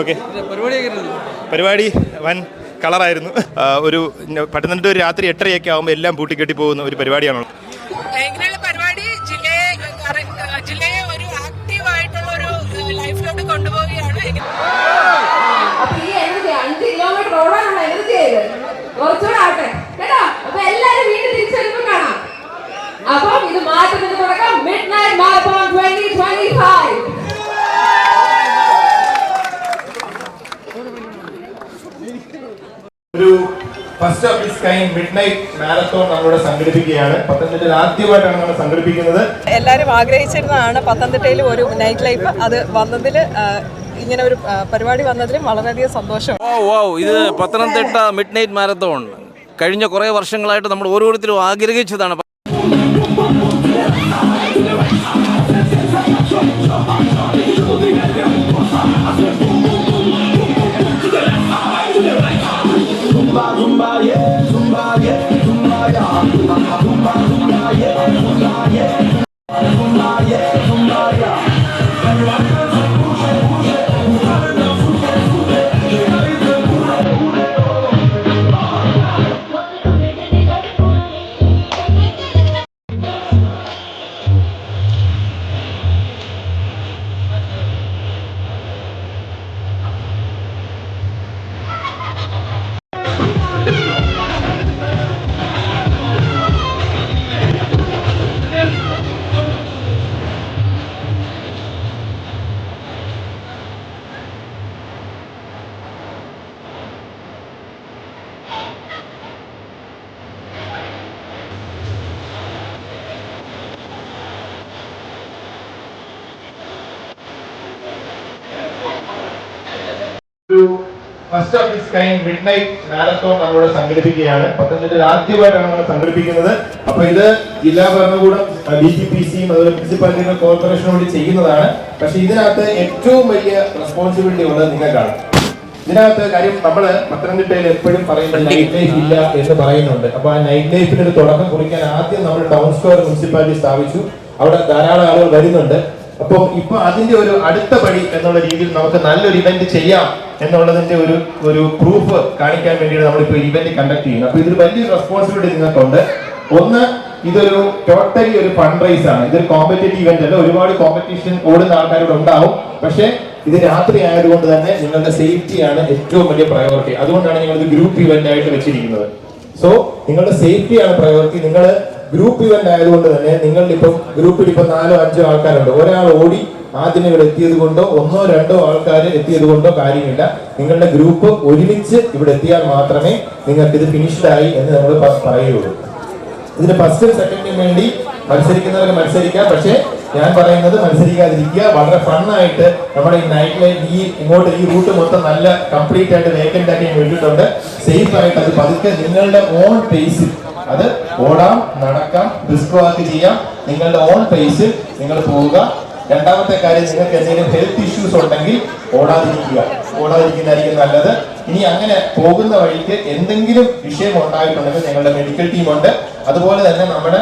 Okay. പരിപാടി വൻ കളറായിരുന്നു. ഒരു പത്തനംതിട്ട ഒരു രാത്രി എട്ടരയൊക്കെ ആകുമ്പോൾ എല്ലാം പൂട്ടിക്കെട്ടി പോകുന്ന ഒരു പരിപാടിയാണല്ലോ ഇങ്ങനെയുള്ള പരിപാടി? ജില്ലയെ ജില്ലയെ ഒരു ആക്റ്റീവ് ആയിട്ടുള്ള ലൈഫിലോട്ട് കൊണ്ടുപോവുകയാണ്. അപ്പം ഇത്. മാറ്റത്തിന് തുടക്കം. Midnight marathon twenty twenty five ഒരു first of this kind midnight marathon നമ്മളിവിടെ സംഘടിപ്പിക്കുകയാണ്. പത്തനംതിട്ടയിൽ ആദ്യമായിട്ടാണ് നമ്മൾ സംഘടിപ്പിക്കുന്നത്. എല്ലാവരും ആഗ്രഹിച്ചിരുന്നതാണ് പത്തനംതിട്ടയിൽ ഒരു നൈറ്റ് ലൈഫ് അത് വന്നതിൽ ഇങ്ങനെ ഒരു പരിപാടി വന്നതിലും വളരെയധികം സന്തോഷം. ഓ ഓ ഇത് പത്തനംതിട്ട മിഡ് നൈറ്റ് മാരത്തോൺ കഴിഞ്ഞ കുറേ വർഷങ്ങളായിട്ട് നമ്മൾ ഓരോരുത്തരും ആഗ്രഹിച്ചതാണ്. ഒരു first of this kind midnight marathon നമ്മളിവിടെ സംഘടിപ്പിക്കുകയാണ്. പത്തനംതിട്ടയിൽ ആദ്യമായിട്ടാണ് നമ്മൾ സംഘടിപ്പിക്കുന്നത്. അപ്പൊ ഇത് ജില്ലാ ഭരണകൂടം ഡി ജി പി സിയും അതുപോലെ മുനിസിപ്പാലിറ്റിയുടെ കോർപ്പറേഷനും കൂടി ചെയ്യുന്നതാണ്. പക്ഷെ ഇതിനകത്ത് ഏറ്റവും വലിയ റെസ്പോൺസിബിലിറ്റി ഉള്ളത് നിങ്ങൾക്കാണ്. ഇതിനകത്ത് കാര്യം നമ്മൾ പത്തനംതിട്ടയിൽ എപ്പോഴും പറയുന്നത് നൈറ്റ് ലൈഫ് ഇല്ല എന്ന് പറയുന്നുണ്ട്. അപ്പൊ ആ നൈറ്റ് ലൈഫിന് ഒരു തുടക്കം കുറിക്കാൻ ആദ്യം നമ്മൾ ടൗൺ സ്ക്വയർ മുനിസിപ്പാലിറ്റി സ്ഥാപിച്ചു. അവിടെ ധാരാളം ആളുകൾ വരുന്നുണ്ട്. അപ്പം ഇപ്പൊ അതിന്റെ ഒരു അടുത്ത പടി എന്നുള്ള രീതിയിൽ നമുക്ക് നല്ലൊരു ഇവന്റ് ചെയ്യാം എന്നുള്ളതിന്റെ ഒരു ഒരു പ്രൂഫ് കാണിക്കാൻ വേണ്ടിയാണ് നമ്മളിപ്പോ ഇവന്റ് കണ്ടക്ട് ചെയ്യുന്നത് അപ്പൊ ഇതിൽ വലിയ റെസ്പോൺസിബിലിറ്റി നിങ്ങൾക്കുണ്ട്. ഒന്ന് ഇതൊരു ടോട്ടലി ഒരു ഫണ്ട് റൈസ് ആണ്. ഇതൊരു കോമ്പറ്റേറ്റീവ് ഇവന്റ് അല്ല. ഒരുപാട് കോമ്പറ്റീഷൻ ഓടുന്ന ആൾക്കാരോട് ഉണ്ടാവും. പക്ഷേ ഇത് രാത്രി ആയതുകൊണ്ട് തന്നെ നിങ്ങളുടെ സേഫ്റ്റിയാണ് ഏറ്റവും വലിയ പ്രയോറിറ്റി അതുകൊണ്ടാണ് ഞങ്ങൾ ഇത് ഗ്രൂപ്പ് ഇവന്റ് ആയിട്ട് വെച്ചിരിക്കുന്നത്. സോ നിങ്ങളുടെ സേഫ്റ്റിയാണ് പ്രയോറിറ്റി നിങ്ങൾ ഗ്രൂപ്പ് ഇവന്റ് ആയതുകൊണ്ട് തന്നെ നിങ്ങളുടെ ഇപ്പം ഗ്രൂപ്പിൽ ഇപ്പം നാലോ അഞ്ചോ ആൾക്കാരുണ്ട്. ഒരാൾ ഓടി ആദ്യം ഇവിടെ എത്തിയത് കൊണ്ടോ ഒന്നോ രണ്ടോ ആൾക്കാർ എത്തിയത് കൊണ്ടോ കാര്യമില്ല. നിങ്ങളുടെ ഗ്രൂപ്പ് ഒരുമിച്ച് ഇവിടെ എത്തിയാൽ മാത്രമേ നിങ്ങൾക്ക് ഇത് ഫിനിഷ്ഡ് ആയി എന്ന് നമ്മൾ പറയുകയുള്ളൂ. ഇതിന് ഫസ്റ്റും സെക്കൻഡിനും വേണ്ടി മത്സരിക്കുന്നവർക്ക് മത്സരിക്കാം. പക്ഷേ ഞാൻ പറയുന്നത് മത്സരിക്കാതിരിക്കുക. വളരെ ഫണ്ണായിട്ട് നമ്മുടെ ഈ നൈറ്റ് ലൈഫ് ഈ ഇങ്ങോട്ട് ഈ റൂട്ട് മൊത്തം നല്ല കംപ്ലീറ്റ് ആയിട്ട് വേക്കന്റ് ആക്കി ഞാൻ വിട്ടിട്ടുണ്ട് സേഫ് ആയിട്ട് അത് പതുക്കെ നിങ്ങളുടെ ഓൺ പേസിൽ അത് ഓടാം നടക്കാം റിസ്ക് വാക്ക് ചെയ്യാം. നിങ്ങളുടെ ഓൺ പേസിൽ നിങ്ങൾ പോവുക. രണ്ടാമത്തെ കാര്യം നിങ്ങൾക്ക് എന്തെങ്കിലും ഹെൽത്ത് ഇഷ്യൂസ് ഉണ്ടെങ്കിൽ ഓടാതിരിക്കുക. ഓടാതിരിക്കുന്നതായിരിക്കും നല്ലത്. ഇനി അങ്ങനെ പോകുന്ന വഴിക്ക് എന്തെങ്കിലും വിഷയം ഉണ്ടായിട്ടുണ്ടെങ്കിൽ ഞങ്ങളുടെ മെഡിക്കൽ ടീമുണ്ട് അതുപോലെ തന്നെ നമ്മുടെ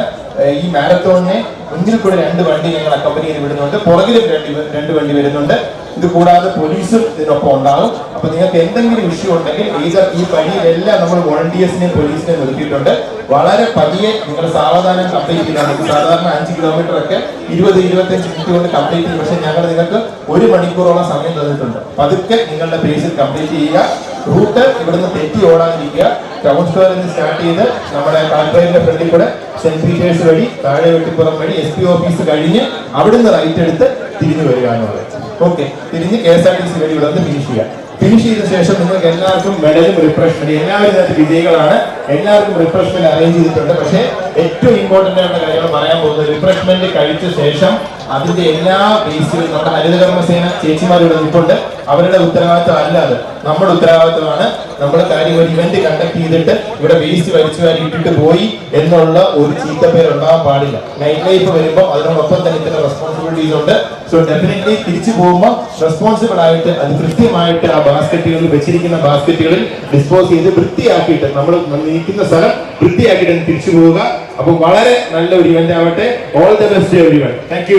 ഈ മാരത്തോണിനെ മുന്നിൽ കൂടെ രണ്ട് വണ്ടി ഞങ്ങൾ അക്കമ്പനി ചെയ്ത് വിടുന്നുണ്ട്. പുറകിലും രണ്ട് രണ്ട് വണ്ടി വരുന്നുണ്ട്. ഇത് കൂടാതെ പോലീസും ഇതിനൊപ്പം ഉണ്ടാകും അപ്പൊ നിങ്ങൾക്ക് എന്തെങ്കിലും ഇഷ്യൂ ഉണ്ടെങ്കിൽ either ഈ പണിയിലെല്ലാം നമ്മൾ വോളണ്ടിയേഴ്സിനെയും പോലീസിനെ നിർത്തിയിട്ടുണ്ട്. വളരെ പതിയെ നിങ്ങൾ സാവധാനം കംപ്ലീറ്റ് നിങ്ങൾക്ക് സാധാരണ അഞ്ച് കിലോമീറ്റർ ഒക്കെ ഇരുപത് ഇരുപത്തഞ്ച് മിനിറ്റ് കൊണ്ട് കംപ്ലീറ്റ് ചെയ്യും. പക്ഷെ ഞങ്ങൾ നിങ്ങൾക്ക് ഒരു മണിക്കൂറോളം സമയം തന്നിട്ടുണ്ട്. പതുക്കെ നിങ്ങളുടെ പേജിൽ കംപ്ലീറ്റ് ചെയ്യുക. റൂട്ട് ഇവിടുന്ന് തെറ്റി ഓടാതിരിക്കുക. ടൗൺ സ്ക്വയറിൽ നിന്ന് സ്റ്റാർട്ട് ചെയ്ത് നമ്മുടെ കാൽപ്പേരിന്റെ ഫ്രണ്ടിൽ കൂടെ സെന്റ് പീറ്റേഴ്സ് വഴി താഴെ വെട്ടിപ്പുറം വഴി എസ് പി ഓഫീസ് കഴിഞ്ഞ് അവിടുന്ന് റൈറ്റ് എടുത്ത് തിരിഞ്ഞു വരിക എന്നുള്ളത്. ഓക്കെ തിരിഞ്ഞ് K S R T C വഴി ഇവിടെ നിന്ന് ഫിനിഷ് ചെയ്യുക. ഫിനിഷ് ചെയ്ത ശേഷം നിങ്ങൾക്ക് എല്ലാവർക്കും മെഡലും റിഫ്രഷ്മെന്റ് എല്ലാവരും വിജയികളാണ്. എല്ലാവർക്കും റിഫ്രഷ്മെന്റ് അറേഞ്ച് ചെയ്തിട്ടുണ്ട്. പക്ഷേ ഏറ്റവും ഇമ്പോർട്ടന്റ് ആയിട്ടുള്ള കാര്യങ്ങൾ പറയാൻ പോകുന്നത് റിഫ്രഷ്മെന്റ് കഴിച്ച ശേഷം അതിന്റെ എല്ലാ ബേസിലും നമ്മുടെ ഹരിതകർമ്മസേന ചേച്ചിമാർ ഇവിടെ നിൽപ്പുണ്ട്. അവരുടെ ഉത്തരവാദിത്വം അല്ലാതെ നമ്മുടെ ഉത്തരവാദിത്വമാണ് നമ്മൾ കാര്യം ഒരു ഇവന്റ് കണ്ടക്ട് ചെയ്തിട്ട് ഇവിടെ വേസ്റ്റ് വലിച്ചു വാരി ഇട്ടിട്ട് പോയി എന്നുള്ള ഒരു ചീത്തപ്പേര് ഉണ്ടാകാൻ പാടില്ല. നൈറ്റ് ലൈഫ് വരുമ്പോൾ അതിനോടൊപ്പം തന്നെ ഇത്തരം റെസ്പോൺസിബിലിറ്റീസ് ഉണ്ട്. സോ ഡെഫിനറ്റ്ലി തിരിച്ചു പോകുമ്പോൾ റെസ്പോൺസിബിൾ ആയിട്ട് അത് കൃത്യമായിട്ട് ആ ബാസ്ക്കറ്റുകളിൽ വെച്ചിരിക്കുന്ന ബാസ്ക്കറ്റുകളിൽ ഡിസ്പോസ് ചെയ്ത് വൃത്തിയാക്കിയിട്ട് നമ്മൾ നിൽക്കുന്ന സ്ഥലം വൃത്തിയാക്കിയിട്ട് തിരിച്ചു പോവുക. അപ്പോൾ വളരെ നല്ല ഒരു ഇവന്റ് ആവട്ടെ. All the best everyone thank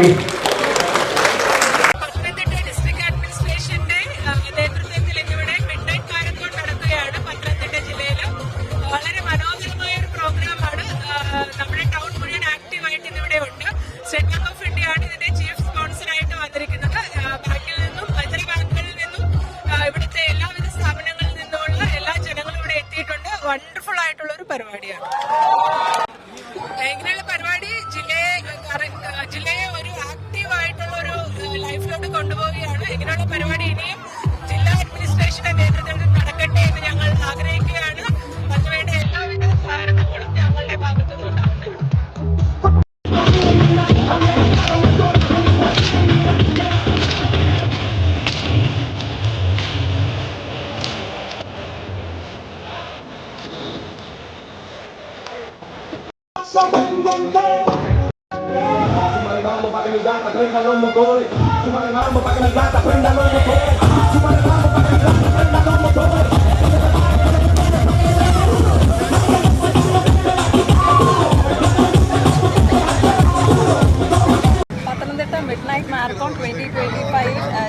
Pathanamthitta midnight marathon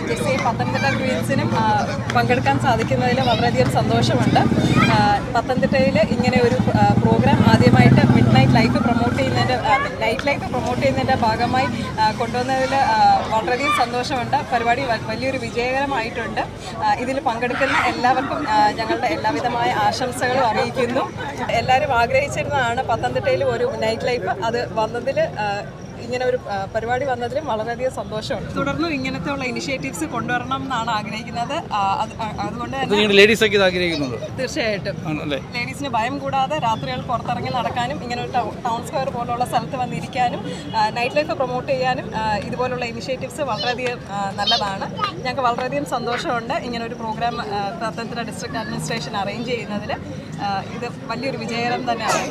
Jessy Pathanamthitta ക്വീൻസിനും പങ്കെടുക്കാൻ സാധിക്കുന്നതിൽ വളരെയധികം സന്തോഷമുണ്ട്. പത്തനംതിട്ടയിൽ ഇങ്ങനെ ഒരു പ്രോഗ്രാം നൈറ്റ് ലൈഫ് പ്രൊമോട്ട് ചെയ്യുന്നതിന്റെ നൈറ്റ് ലൈഫ് പ്രൊമോട്ട് ചെയ്യുന്നതിന്റെ ഭാഗമായി കൊണ്ടുവന്നതിൽ വളരെയധികം സന്തോഷമുണ്ട്. പരിപാടി വലിയൊരു വിജയകരമായിട്ടുണ്ട്. ഇതിൽ പങ്കെടുക്കുന്ന എല്ലാവർക്കും ഞങ്ങളുടെ എല്ലാവിധമായ ആശംസകളും അറിയിക്കുന്നു. എല്ലാവരും ആഗ്രഹിച്ചിരുന്നതാണ് പത്തനംതിട്ടയിൽ ഒരു നൈറ്റ് ലൈഫ് അത് വന്നതിൽ ഇങ്ങനെ ഒരു പരിപാടി വന്നതിലും വളരെയധികം സന്തോഷമുണ്ട്. തുടർന്നും ഇങ്ങനത്തെ ഉള്ള ഇനിഷ്യേറ്റീവ്സ് കൊണ്ടുവരണം എന്നാണ് ആഗ്രഹിക്കുന്നത്. അതുകൊണ്ട് തന്നെ ആഗ്രഹിക്കുന്നത്? തീർച്ചയായിട്ടും. ലേഡീസിന് ഭയം കൂടാതെ രാത്രികൾ പുറത്തിറങ്ങി നടക്കാനും ഇങ്ങനെ ഒരു ടൗൺ സ്ക്വയർ പോലുള്ള സ്ഥലത്ത് വന്നിരിക്കാനും നൈറ്റ് ലൈഫ് പ്രൊമോട്ട് ചെയ്യാനും ഇതുപോലുള്ള ഇനിഷ്യേറ്റീവ്സ് വളരെയധികം നല്ലതാണ്. ഞങ്ങൾക്ക് വളരെയധികം സന്തോഷമുണ്ട് ഇങ്ങനെ ഒരു programme Pathanamthitta district administration arrange ചെയ്യുന്നതിൽ ഇത് വലിയൊരു വിജയകരം തന്നെയാണ്.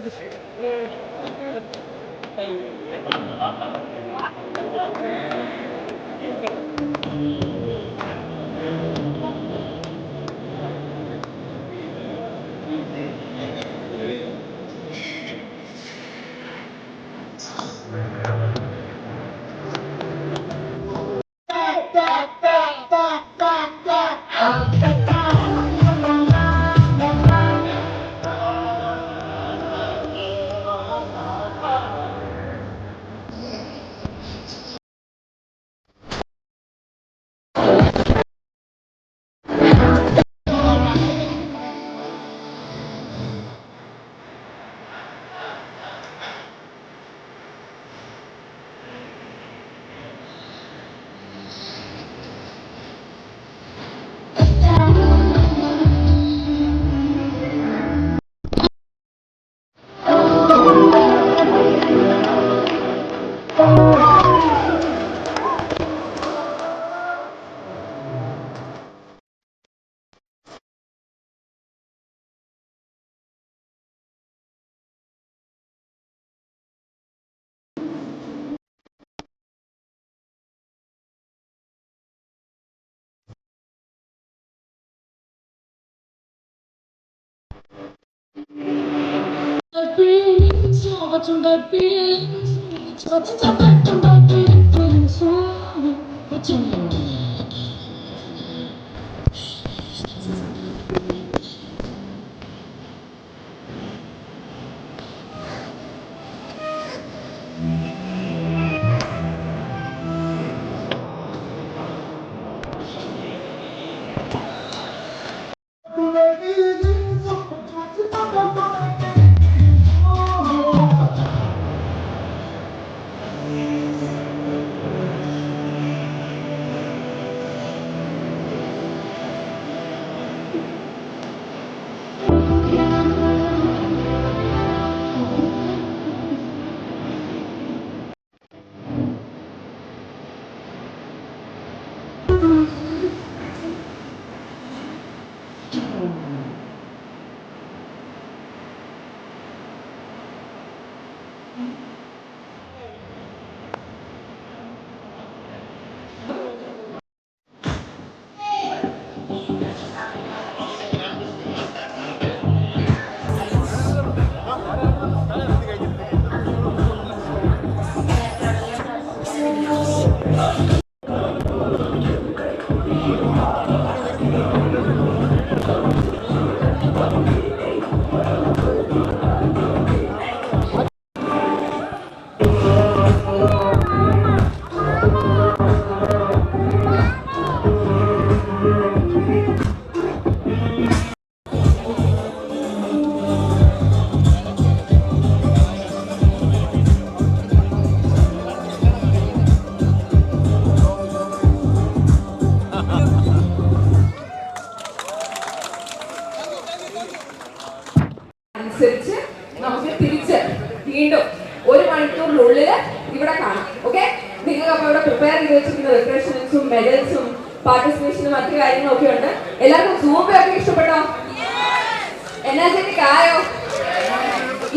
Thank you. watching that beat. Stop, stop, stop, stop, stop, stop, stop, stop, stop, അനുസരിച്ച് നമുക്ക് തിരിച്ച് വീണ്ടും ഒരു മണിക്കൂറിനുള്ളിൽ ഇവിടെ കാണാം. ഓക്കെ നിങ്ങൾക്ക് അപ്പൊ ഇവിടെ പ്രിപ്പയർ ചെയ്ത് വെച്ചിരിക്കുന്ന റിഫ്രഷ്മെന്റ്സും മെഡൽസും പാർട്ടിസിപ്പേഷനും മറ്റു കാര്യങ്ങളും ഒക്കെ ഉണ്ട്. എല്ലാവർക്കും സൂപ്പയൊക്കെ ഇഷ്ടപ്പെട്ടോ? എനർജറ്റിക് ആയോ?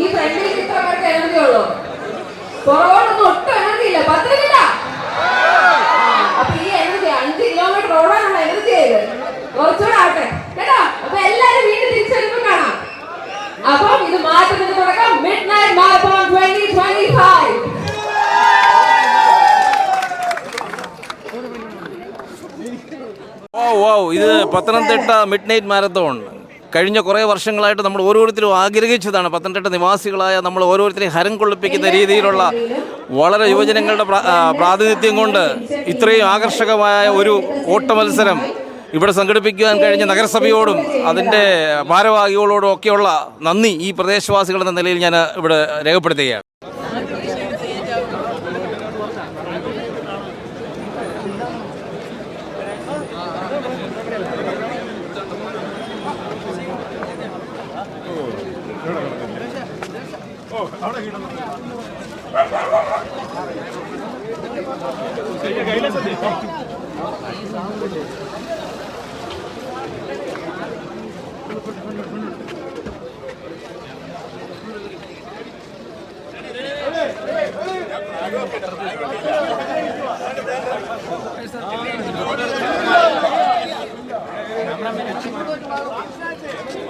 ഈ ഫ്രണ്ടിൽ ഇത്ര എനർജി ഉള്ളോ? പുറകോട്ടൊന്നും ഒട്ടും എനർജി ഇല്ല. പത്രമില്ല അപ്പൊ ഈ എനർജി അഞ്ച് കിലോമീറ്റർ ഓടാനുള്ള എനർജി ആയത് കുറച്ചുകൂടെ ആട്ടെ കേട്ടോ? അപ്പം ഇത് മാറ്റത്തിന് തുടക്കം. Midnight marathon twenty twenty five ഓ ഓ ഇത് പത്തനംതിട്ട മിഡ് നൈറ്റ് മാരത്തോൺ കഴിഞ്ഞ കുറേ വർഷങ്ങളായിട്ട് നമ്മൾ ഓരോരുത്തരും ആഗ്രഹിച്ചതാണ് പത്തനംതിട്ട നിവാസികളായ നമ്മൾ ഓരോരുത്തരെയും ഹരം കൊള്ളിപ്പിക്കുന്ന രീതിയിലുള്ള വളരെ യുവജനങ്ങളുടെ പ്രാ- പ്രാതിനിധ്യം കൊണ്ട് ഇത്രയും ആകർഷകമായ ഒരു ഓട്ട മത്സരം ഇവിടെ സംഘടിപ്പിക്കുവാൻ കഴിഞ്ഞ നഗരസഭയോടും അതിന്റെ ഭാരവാഹികളോടും ഒക്കെയുള്ള നന്ദി ഈ പ്രദേശവാസികൾ എന്ന നിലയിൽ ഞാൻ ഇവിടെ രേഖപ്പെടുത്തുകയാണ്.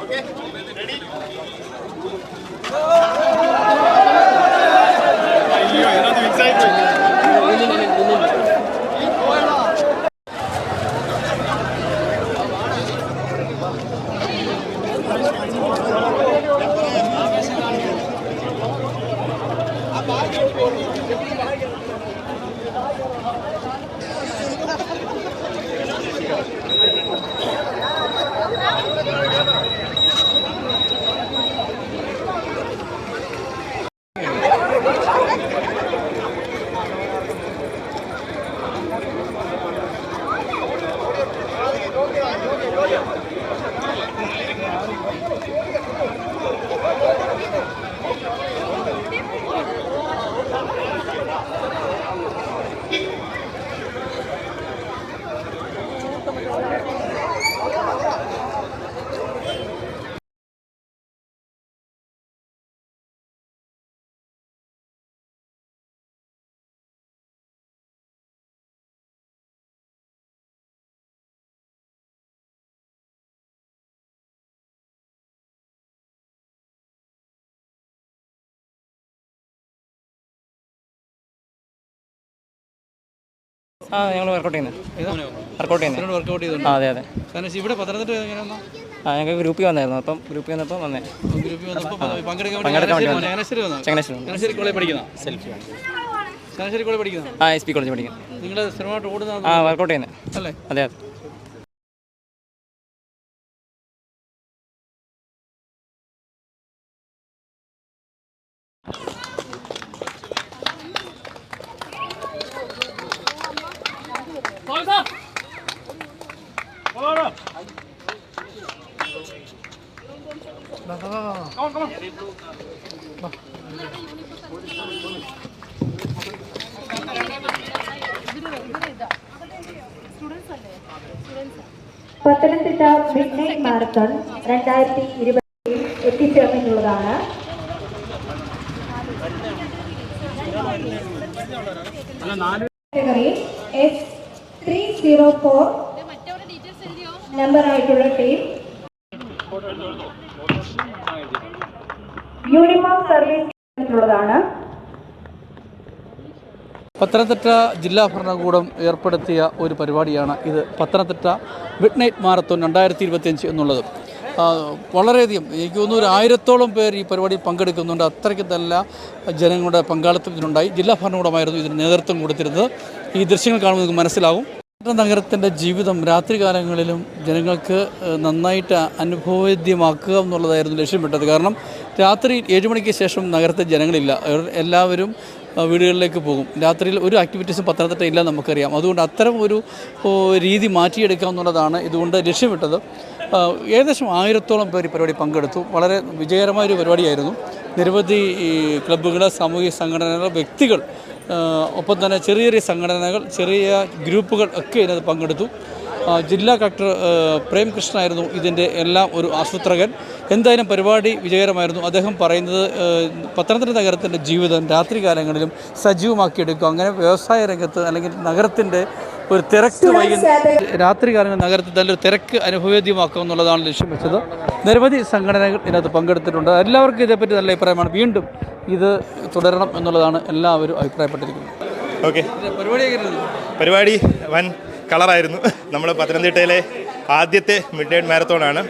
ഓക്കെ റെഡി ആ ഞങ്ങൾ വർക്കൗട്ട് ചെയ്യുന്നത് വർക്കൗട്ട് ചെയ്യുന്നത് വർക്കൗട്ട് ചെയ്തു? അതെ അതെ. ഇവിടെ പത്തനംതിട്ട എങ്ങനെയാണോ ആ ഞങ്ങൾക്ക് ഗ്രൂപ്പിൽ വന്നായിരുന്നു. അപ്പം ഗ്രൂപ്പിൽ വന്നപ്പോൾ വന്നേ. പങ്കെടുക്കാൻ പഠിക്കുന്ന പഠിക്കുന്ന ആ എസ് പി കോളേജ് പഠിക്കുന്നത് നിങ്ങൾ സ്ഥിരമായിട്ട് ഓടുന്ന ആ വർക്കൗട്ട് ചെയ്യുന്നത് അല്ലേ? അതെ അതെ പത്തനംതിട്ട മിഡ് നൈറ്റ് മാരത്തൺ രണ്ടായിരത്തി ഇരുപതിൽ എത്തിച്ചേർന്നിട്ടുള്ളതാണ്. S three zero four team uniform service ഉള്ളതാണ് പത്തനംതിട്ട ജില്ലാ ഭരണകൂടം ഏർപ്പെടുത്തിയ ഒരു പരിപാടിയാണ് ഇത്. പത്തനംതിട്ട മിഡ് നൈറ്റ് മാരത്തോൺ രണ്ടായിരത്തി ഇരുപത്തിയഞ്ച് എന്നുള്ളത് വളരെയധികം എനിക്ക് തോന്നുന്നു ഒരു ആയിരത്തോളം പേർ ഈ പരിപാടി പങ്കെടുക്കുന്നുണ്ട്. അത്രയ്ക്ക് നല്ല ജനങ്ങളുടെ പങ്കാളിത്തം ഇതിനുണ്ടായി. ജില്ലാ ഭരണകൂടമായിരുന്നു ഇതിന് നേതൃത്വം കൊടുത്തിരുന്നത്. ഈ ദൃശ്യങ്ങൾ കാണുമ്പോൾ നിങ്ങൾക്ക് മനസ്സിലാവും നഗരത്തിന്റെ ജീവിതം രാത്രികാലങ്ങളിലും ജനങ്ങൾക്ക് നന്നായിട്ട് അനുഭവവേദ്യമാക്കുക എന്നുള്ളതായിരുന്നു ലക്ഷ്യമിട്ടത് കാരണം രാത്രി ഏഴ് മണിക്ക് ശേഷം നഗരത്തെ ജനങ്ങളില്ല. എല്ലാവരും വീടുകളിലേക്ക് പോകും. രാത്രിയിൽ ഒരു ആക്ടിവിറ്റീസും പത്തനംതിട്ട ഇല്ല നമുക്കറിയാം. അതുകൊണ്ട് അത്തരം ഒരു രീതി മാറ്റിയെടുക്കുക എന്നുള്ളതാണ് ഇതുകൊണ്ട് ലക്ഷ്യമിട്ടത്. ഏകദേശം ആയിരത്തോളം പേർ ഈ പരിപാടി പങ്കെടുത്തു. വളരെ വിജയകരമായ ഒരു പരിപാടിയായിരുന്നു. നിരവധി ക്ലബ്ബുകൾ സാമൂഹിക സംഘടനകൾ വ്യക്തികൾ ഒപ്പം തന്നെ ചെറിയ ചെറിയ സംഘടനകൾ ചെറിയ ഗ്രൂപ്പുകൾ ഒക്കെ ഇതിനകത്ത് പങ്കെടുത്തു. ജില്ലാ കളക്ടർ പ്രേംകൃഷ്ണ ആയിരുന്നു കൃഷ്ണനായിരുന്നു ഇതിന്റെ എല്ലാം ഒരു ആസൂത്രകൻ. എന്തായാലും പരിപാടി വിജയകരമായിരുന്നു. അദ്ദേഹം പറയുന്നത് പത്തനംതിട്ട നഗരത്തിന്റെ ജീവിതം രാത്രികാലങ്ങളിലും സജീവമാക്കിയെടുക്കും അങ്ങനെ വ്യവസായ രംഗത്ത് അല്ലെങ്കിൽ നഗരത്തിന്റെ ഒരു തിരക്ക് വൈകുന്ന രാത്രികാലങ്ങളിൽ നഗരത്തിൽ നല്ലൊരു തിരക്ക് അനുഭവേദ്യമാക്കുക എന്നുള്ളതാണ് ലക്ഷ്യം വെച്ചത്. നിരവധി സംഘടനകൾ ഇതിനകത്ത് പങ്കെടുത്തിട്ടുണ്ട്. എല്ലാവർക്കും ഇതേപ്പറ്റി നല്ല അഭിപ്രായമാണ്. വീണ്ടും ഇത് തുടരണം എന്നുള്ളതാണ് എല്ലാവരും അഭിപ്രായപ്പെട്ടിരിക്കുന്നത്. ഓക്കെ പരിപാടി പരിപാടി വൻ കളറായിരുന്നു. നമ്മൾ പത്തനംതിട്ടയിലെ ആദ്യത്തെ മിഡ് നൈറ്റ് മാരത്തോണാണ്.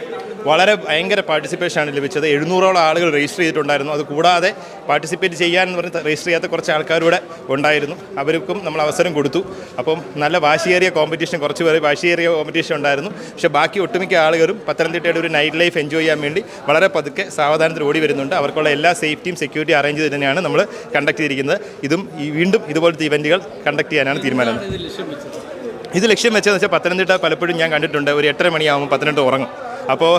വളരെ ഭയങ്കര പാർട്ടിസിപ്പേഷനാണ് ലഭിച്ചത്. എഴുന്നൂറോളം ആളുകൾ രജിസ്റ്റർ ചെയ്തിട്ടുണ്ടായിരുന്നു. അത് കൂടാതെ പാർട്ടിസിപ്പേറ്റ് ചെയ്യാൻ എന്ന് പറഞ്ഞ് രജിസ്റ്റർ ചെയ്യാത്ത കുറച്ച് ആൾക്കാരൂടെ ഉണ്ടായിരുന്നു. അവർക്കും നമ്മൾ അവസരം കൊടുത്തു. അപ്പം നല്ല വാശിയേറിയ കോമ്പറ്റീഷൻ കുറച്ച് പേര് വാശിയേറിയ കോമ്പറ്റീഷൻ ഉണ്ടായിരുന്നു. പക്ഷേ ബാക്കി ഒട്ടുമിക്ക ആളുകളും പത്തനംതിട്ടയുടെ ഒരു നൈറ്റ് ലൈഫ് എൻജോയ് ചെയ്യാൻ വേണ്ടി വളരെ പതുക്കെ സാവധാനത്തിൽ ഓടി വരുന്നുണ്ട്. അവർക്കുള്ള എല്ലാ സേഫ്റ്റിയും സെക്യൂരിറ്റി അറേഞ്ച് ചെയ്ത് തന്നെയാണ് നമ്മൾ കണ്ടക്ട് ചെയ്തിരിക്കുന്നത്. ഇതും വീണ്ടും ഇതുപോലത്തെ ഇവന്റുകൾ കണ്ടക്ട് ചെയ്യാനാണ് തീരുമാനം. ഇത് ലക്ഷ്യം വെച്ചതെന്ന് വെച്ചാൽ പത്തനംതിട്ട പലപ്പോഴും ഞാൻ കണ്ടിട്ടുണ്ട്. ഒരു എട്ടര മണിയാകുമ്പോൾ പത്തനംതിട്ട ഉറങ്ങും. അപ്പോൾ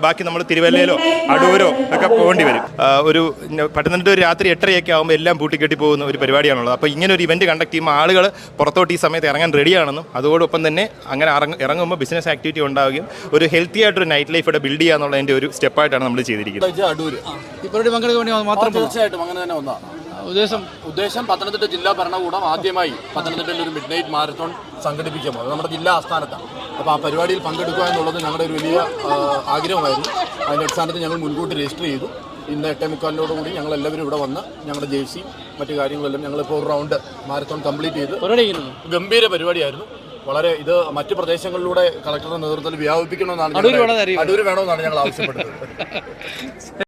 ബാക്കി നമ്മൾ തിരുവല്ലയിലോ അടൂരോ ഒക്കെ പോകേണ്ടി വരും. ഒരു പത്തനംതിട്ട ഒരു രാത്രി എട്ടരയൊക്കെ ആകുമ്പോൾ എല്ലാം പൂട്ടിക്കെട്ടി പോകുന്ന ഒരു പരിപാടിയാണുള്ളത്. അപ്പോൾ ഇങ്ങനെ ഒരു ഇവന്റ് കണ്ടക്ട് ചെയ്യുമ്പോൾ ആളുകൾ പുറത്തോട്ട് ഈ സമയത്ത് ഇറങ്ങാൻ റെഡിയാണെന്നും അതോടൊപ്പം തന്നെ അങ്ങനെ ഇറങ്ങ- ഇറങ്ങുമ്പോൾ ബിസിനസ് ആക്ടിവിറ്റി ഉണ്ടാവുകയും ഒരു ഹെൽത്തി ആയിട്ടൊരു നൈറ്റ് ലൈഫ് ഇവിടെ ബിൽഡ് ചെയ്യുക എന്നുള്ളതിന്റെ ഒരു സ്റ്റെപ്പായിട്ടാണ് നമ്മൾ ചെയ്തിരിക്കുന്നത്. തീർച്ചയായിട്ടും. അങ്ങനെ തന്നെ ഒന്നാണ് ഉദ്ദേശം ഉദ്ദേശം പത്തനംതിട്ട ജില്ലാ ഭരണകൂടം ആദ്യമായി പത്തനംതിട്ടയിൽ ഒരു മിഡ് നൈറ്റ് മാരത്തോൺ സംഘടിപ്പിക്കുമ്പോൾ നമ്മുടെ ജില്ലാ ആസ്ഥാനത്താണ്. അപ്പോൾ ആ പരിപാടിയിൽ പങ്കെടുക്കുക എന്നുള്ളത് ഞങ്ങളുടെ ഒരു വലിയ ആഗ്രഹമായിരുന്നു. അതിന്റെ അടിസ്ഥാനത്തിൽ ഞങ്ങൾ മുൻകൂട്ടി രജിസ്റ്റർ ചെയ്തു. ഇന്ന് എട്ടേ മുക്കാലിനോടുകൂടി ഞങ്ങൾ എല്ലാവരും ഇവിടെ വന്ന് ഞങ്ങളുടെ ജേഴ്സി മറ്റു കാര്യങ്ങളെല്ലാം ഞങ്ങളിപ്പോൾ ഒരു റൗണ്ട് മാരത്തോൺ കംപ്ലീറ്റ് ചെയ്ത് ഗംഭീര പരിപാടിയായിരുന്നു. വളരെ ഇത് മറ്റു പ്രദേശങ്ങളിലൂടെ കളക്ടറുടെ നേതൃത്വത്തിൽ വ്യാപിപ്പിക്കണമെന്നാണ് അടൂർ വേണമെന്നാണ് ഞങ്ങൾ ആവശ്യപ്പെട്ടത്